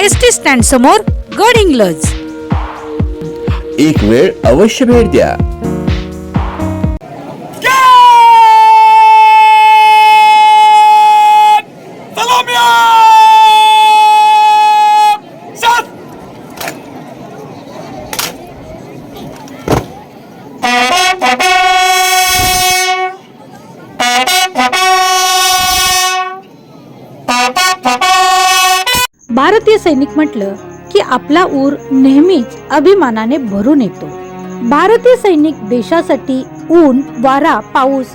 S T stand समोर गडिंग्लज एक वेळ अवश्य भेट द्या. भारतीय सैनिक म्हटलं की आपला ऊर नेहमीच अभिमानाने भरून येतो. भारतीय सैनिक देशासाठी ऊन वारा पाऊस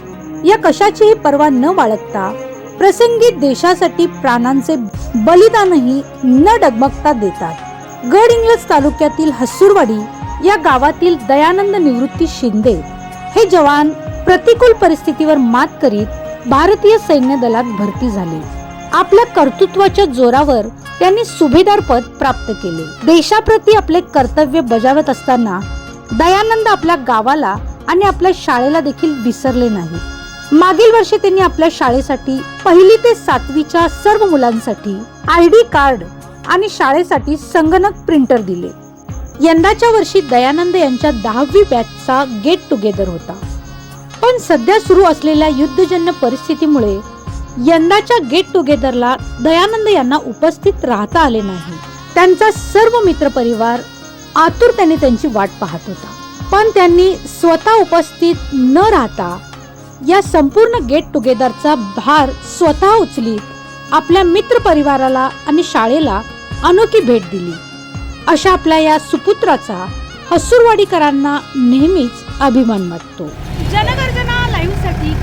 या कशाचीही पर्वा न बाळगता प्रसंगी देशासाठी प्राणांचे बलिदानही न डगमगता देतात. गड इंग्लज तालुक्यातील हसूरवाडी या गावातील दयानंद निवृत्ती शिंदे हे जवान प्रतिकूल परिस्थितीवर मात करीत भारतीय सैन्य दलात भरती झाले. आपल्या कर्तृत्वाच्या जोरावर त्यांनी सुभेदार पद प्राप्त केले. देशाप्रती आपले कर्तव्य बजावत असताना दयानंद आपल्या गावाला आणि आपल्या शाळेला देखील विसरले नाही मागील वर्षी त्यांनी आपल्या शाळेसाठी पहिली ते सातवीच्या सर्व मुलांसाठी आय डी कार्ड आणि शाळेसाठी संगणक प्रिंटर दिले. यंदाच्या वर्षी दयानंद यांच्या दहावी बॅचचा गेट टुगेदर होता. पण सध्या सुरू असलेल्या युद्धजन्य परिस्थितीमुळे यंदाच्या गेट टुगेदरला दयानंद यांना उपस्थित राहता आले नाही. त्यांचा सर्व मित्रपरिवार आतुरतेने त्यांची वाट पाहत होता. पण त्यांनी स्वतः उपस्थित न राहता या संपूर्ण गेट टुगेदरचा भार स्वतः उचलीत आपल्या मित्रपरिवाराला आणि शाळेला अनोखी भेट दिली. अशा आपल्या या सुपुत्राचा हसूरवाडीकरांना नेहमीच अभिमान वाटतो. जनगर्जना लाईव्हसाठी